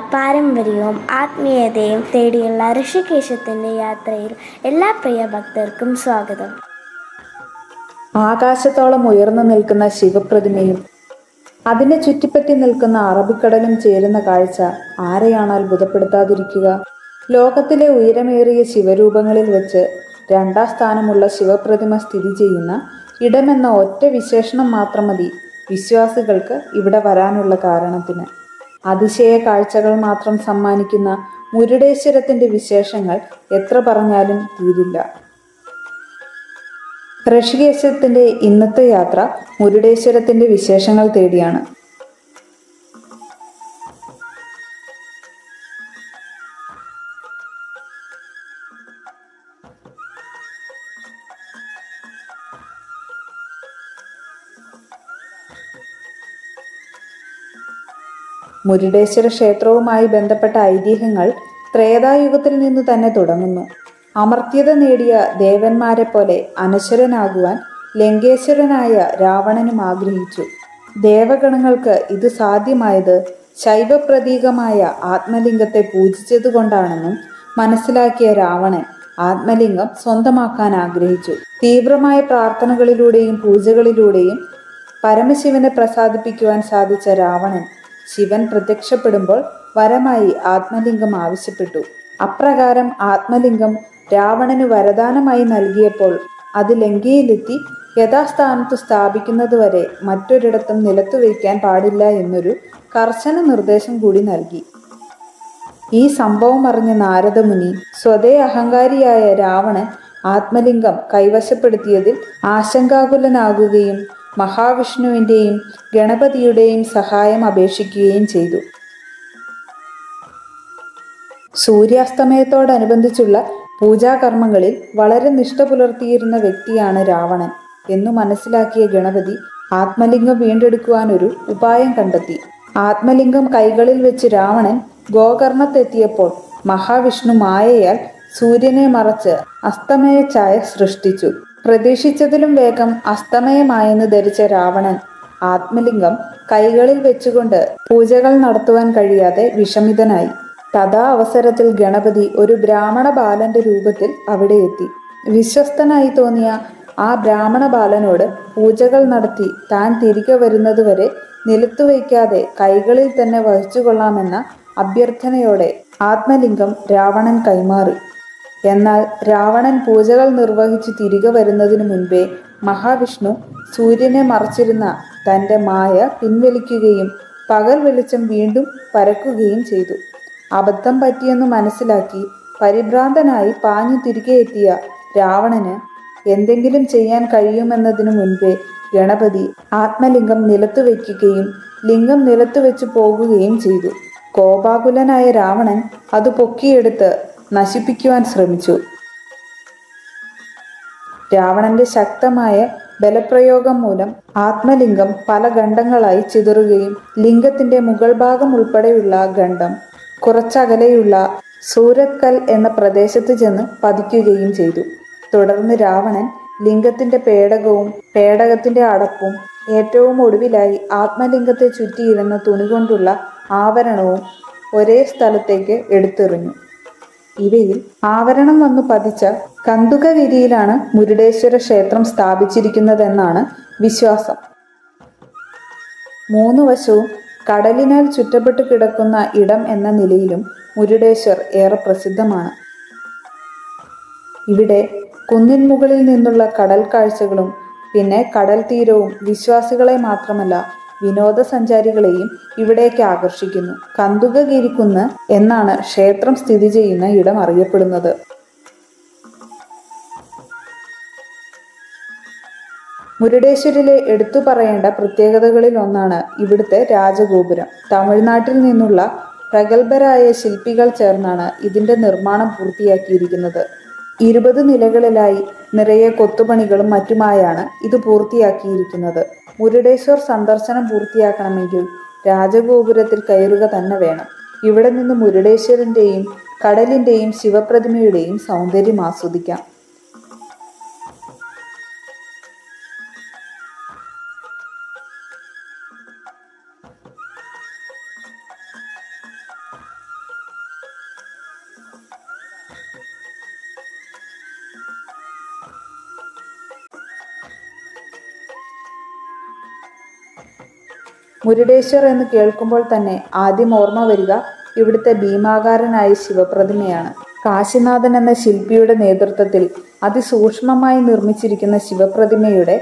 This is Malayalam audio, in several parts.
പാരമ്പര്യവും ആത്മീയതയും തേടിയുള്ള ഋഷികേശത്തിന്റെ യാത്രയിൽ എല്ലാ പ്രിയ ഭക്തർക്കും സ്വാഗതം. ആകാശത്തോളം ഉയർന്നു നിൽക്കുന്ന ശിവപ്രതിമയും അതിനെ ചുറ്റിപ്പറ്റി നിൽക്കുന്ന അറബിക്കടലും ചേരുന്ന കാഴ്ച ആരെയാണ് അത്ഭുതപ്പെടുത്താതിരിക്കുക ലോകത്തിലെ ഉയരമേറിയ ശിവരൂപങ്ങളിൽ വെച്ച് രണ്ടാം സ്ഥാനമുള്ള ശിവപ്രതിമ സ്ഥിതി ചെയ്യുന്ന ഇടമെന്ന ഒറ്റ വിശേഷണം മാത്രം മതി വിശ്വാസികൾക്ക് ഇവിടെ വരാനുള്ള കാരണത്തിന്. അതിശയ കാഴ്ചകൾ മാത്രം സമ്മാനിക്കുന്ന മുരുടേശ്വരത്തിന്റെ വിശേഷങ്ങൾ എത്ര പറഞ്ഞാലും തീരില്ല. ഋഷികേശത്തിന്റെ ഇന്നത്തെ യാത്ര മുരുടേശ്വരത്തിന്റെ വിശേഷങ്ങൾ തേടിയാണ്. മുരുടേശ്വര ക്ഷേത്രവുമായി ബന്ധപ്പെട്ട ഐതിഹ്യങ്ങൾ ത്രേതായുഗത്തിൽ നിന്ന് തന്നെ തുടങ്ങുന്നു. അമർത്യത നേടിയ ദേവന്മാരെ പോലെ അനശ്വരനാകുവാൻ ലങ്കേശ്വരനായ രാവണനും ആഗ്രഹിച്ചു. ദേവഗണങ്ങൾക്ക് ഇത് സാധ്യമായത് ശൈവപ്രതീകമായ ആത്മലിംഗത്തെ പൂജിച്ചതുകൊണ്ടാണെന്നും മനസ്സിലാക്കിയ രാവണൻ ആത്മലിംഗം സ്വന്തമാക്കാൻ ആഗ്രഹിച്ചു. തീവ്രമായ പ്രാർത്ഥനകളിലൂടെയും പൂജകളിലൂടെയും പരമശിവനെ പ്രസാദിപ്പിക്കുവാൻ സാധിച്ച രാവണൻ ശിവൻ പ്രത്യക്ഷപ്പെടുമ്പോൾ വരമായി ആത്മലിംഗം ആവശ്യപ്പെട്ടു. അപ്രകാരം ആത്മലിംഗം രാവണന് വരദാനമായി നൽകിയപ്പോൾ അത് ലങ്കയിലെത്തി യഥാസ്ഥാനത്ത് സ്ഥാപിക്കുന്നതുവരെ മറ്റൊരിടത്തും നിലത്തു വയ്ക്കാൻ പാടില്ല എന്നൊരു കർശന നിർദ്ദേശം കൂടി നൽകി. ഈ സംഭവം അറിഞ്ഞ നാരദമുനി സ്വതേ അഹങ്കാരിയായ രാവണൻ ആത്മലിംഗം കൈവശപ്പെടുത്തിയതിൽ ആശങ്കാകുലനാകുകയും മഹാവിഷ്ണുവിന്റെയും ഗണപതിയുടെയും സഹായം അപേക്ഷിക്കുകയും ചെയ്തു. സൂര്യാസ്തമയത്തോടനുബന്ധിച്ചുള്ള പൂജാകർമ്മങ്ങളിൽ വളരെ നിഷ്ഠ പുലർത്തിയിരുന്ന വ്യക്തിയാണ് രാവണൻ എന്നു മനസ്സിലാക്കിയ ഗണപതി ആത്മലിംഗം വീണ്ടെടുക്കുവാനൊരു ഉപായം കണ്ടെത്തി. ആത്മലിംഗം കൈകളിൽ വെച്ച് രാവണൻ ഗോകർണത്തെത്തിയപ്പോൾ മഹാവിഷ്ണു മായയാൽ സൂര്യനെ മറച്ച് അസ്തമയ ഛായ സൃഷ്ടിച്ചു. പ്രതീക്ഷിച്ചതിലും വേഗം അസ്തമയമായെന്ന് ധരിച്ച രാവണൻ ആത്മലിംഗം കൈകളിൽ വെച്ചുകൊണ്ട് പൂജകൾ നടത്തുവാൻ കഴിയാതെ വിഷമിതനായി. തഥാ അവസരത്തിൽ ഗണപതി ഒരു ബ്രാഹ്മണ ബാലന്റെ രൂപത്തിൽ അവിടെ എത്തി. വിശ്വസ്തനായി തോന്നിയ ആ ബ്രാഹ്മണ ബാലനോട് പൂജകൾ നടത്തി താൻ തിരികെ വരുന്നതുവരെ നിലത്തു വയ്ക്കാതെ കൈകളിൽ തന്നെ വഹിച്ചുകൊള്ളാമെന്ന അഭ്യർത്ഥനയോടെ ആത്മലിംഗം രാവണൻ കൈമാറി. എന്നാൽ രാവണൻ പൂജകൾ നിർവഹിച്ച് തിരികെ വരുന്നതിന് മുൻപേ മഹാവിഷ്ണു സൂര്യനെ മറച്ചിരുന്ന തന്റെ മായ പിൻവലിക്കുകയും പകൽ വെളിച്ചം വീണ്ടും പരക്കുകയും ചെയ്തു. അബദ്ധം പറ്റിയെന്ന് മനസ്സിലാക്കി പരിഭ്രാന്തനായി പാഞ്ഞു തിരികെ എത്തിയ രാവണന് എന്തെങ്കിലും ചെയ്യാൻ കഴിയുമെന്നതിനു മുൻപേ ഗണപതി ആത്മലിംഗം നിലത്തു വയ്ക്കുകയും ലിംഗം നിലത്തു വെച്ച് പോകുകയും ചെയ്തു. കോപാകുലനായ രാവണൻ അത് പൊക്കിയെടുത്ത് നശിപ്പിക്കുവാൻ ശ്രമിച്ചു. രാവണന്റെ ശക്തമായ ബലപ്രയോഗം മൂലം ആത്മലിംഗം പല ഖണ്ഡങ്ങളായി ചിതറുകയും ലിംഗത്തിന്റെ മുകൾ ഭാഗം ഉൾപ്പെടെയുള്ള ഖണ്ഡം കുറച്ചകലെയുള്ള സൂരത്കൽ എന്ന പ്രദേശത്ത് ചെന്ന് പതിക്കുകയും ചെയ്തു. തുടർന്ന് രാവണൻ ലിംഗത്തിന്റെ പേടകവും പേടകത്തിന്റെ അടപ്പും ഏറ്റവും ഒടുവിലായി ആത്മലിംഗത്തെ ചുറ്റിയിരുന്ന തുണി കൊണ്ടുള്ള ആവരണവും ഒരേ സ്ഥലത്തേക്ക് എടുത്തെറിഞ്ഞു. ഇവയിൽ ആവരണം വന്നു പതിച്ച കന്തുകഗിരിയിലാണ് മുരുടേശ്വര ക്ഷേത്രം സ്ഥാപിച്ചിരിക്കുന്നതെന്നാണ് വിശ്വാസം. മൂന്ന് വശവും കടലിനാൽ ചുറ്റപ്പെട്ട് കിടക്കുന്ന ഇടം എന്ന നിലയിലും മുരുടേശ്വർ ഏറെ പ്രസിദ്ധമാണ്. ഇവിടെ കുന്നിൻ മുകളിൽ നിന്നുള്ള കടൽ കാഴ്ചകളും പിന്നെ കടൽ തീരവും വിശ്വാസികളെ മാത്രമല്ല വിനോദസഞ്ചാരികളെയും ഇവിടേക്ക് ആകർഷിക്കുന്നു. കന്തുകഗിരിക്കുന്ന് എന്നാണ് ക്ഷേത്രം സ്ഥിതി ചെയ്യുന്ന ഇടം അറിയപ്പെടുന്നത്. മുരുടേശ്വരിലെ എടുത്തു പറയേണ്ട പ്രത്യേകതകളിൽ ഒന്നാണ് ഇവിടുത്തെ രാജഗോപുരം. തമിഴ്നാട്ടിൽ നിന്നുള്ള പ്രഗത്ഭരായ ശില്പികൾ ചേർന്നാണ് ഇതിന്റെ നിർമ്മാണം പൂർത്തിയാക്കിയിരിക്കുന്നത്. ഇരുപത് നിലകളിലായി നിറയെ കൊത്തുപണികളും മറ്റുമായാണ് ഇത് പൂർത്തിയാക്കിയിരിക്കുന്നത്. മുരുടേശ്വർ സന്ദർശനം പൂർത്തിയാക്കണമെങ്കിൽ രാജഗോപുരത്തിൽ കയറുക തന്നെ വേണം. ഇവിടെ നിന്ന് മുരുടേശ്വരന്റെയും കടലിന്റെയും ശിവപ്രതിമയുടെയും സൗന്ദര്യം ആസ്വദിക്കാം. മുരുടേശ്വർ എന്ന് കേൾക്കുമ്പോൾ തന്നെ ആദ്യം ഓർമ്മ വരിക ഇവിടുത്തെ ഭീമാകാരനായ ശിവപ്രതിമയാണ്. കാശിനാഥൻ എന്ന ശില്പിയുടെ നേതൃത്വത്തിൽ അതിസൂക്ഷ്മമായി നിർമ്മിച്ചിരിക്കുന്ന ശിവപ്രതിമയുടെ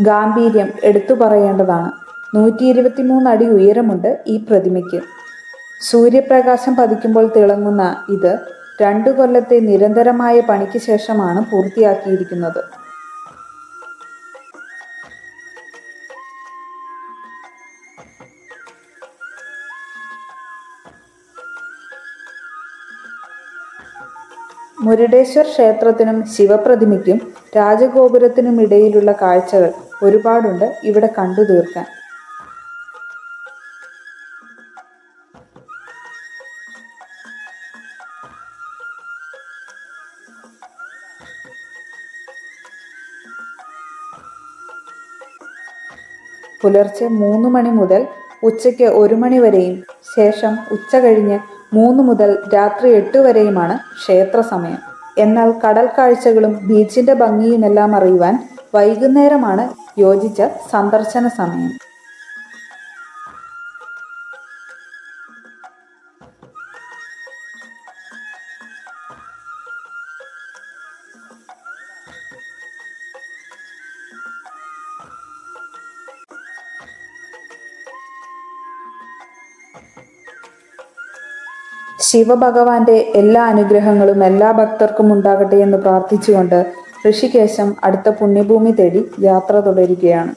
ഗാംഭീര്യം എടുത്തു പറയേണ്ടതാണ്. നൂറ്റി ഇരുപത്തിമൂന്ന് അടി ഉയരമുണ്ട് ഈ പ്രതിമയ്ക്ക്. സൂര്യപ്രകാശം പതിക്കുമ്പോൾ തിളങ്ങുന്ന ഇത് രണ്ടു കൊല്ലത്തെ നിരന്തരമായ പണിക്ക് ശേഷമാണ് പൂർത്തിയാക്കിയിരിക്കുന്നത്. മുരുടേശ്വർ ക്ഷേത്രത്തിനും ശിവപ്രതിമയ്ക്കും രാജഗോപുരത്തിനും ഇടയിലുള്ള കാഴ്ചകൾ ഒരുപാടുണ്ട് ഇവിടെ കണ്ടു തീർക്കാൻ. പുലർച്ചെ മൂന്ന് മണി മുതൽ ഉച്ചയ്ക്ക് ഒരു മണി വരെയും ശേഷം ഉച്ച കഴിഞ്ഞ് മൂന്ന് മുതൽ രാത്രി എട്ട് വരെയുമാണ് ക്ഷേത്ര സമയം എന്നാൽ കടൽ കാഴ്ചകളും ബീച്ചിന്റെ ഭംഗിയുമെല്ലാം അറിയുവാൻ വൈകുന്നേരമാണ് യോജിച്ച സന്ദർശന സമയം ശിവഭഗവാന്റെ എല്ലാ അനുഗ്രഹങ്ങളും എല്ലാ ഭക്തർക്കും ഉണ്ടാകട്ടെ എന്ന് പ്രാർത്ഥിച്ചുകൊണ്ട് ഋഷികേശം അടുത്ത പുണ്യഭൂമി തേടി യാത്ര തുടരുകയാണ്.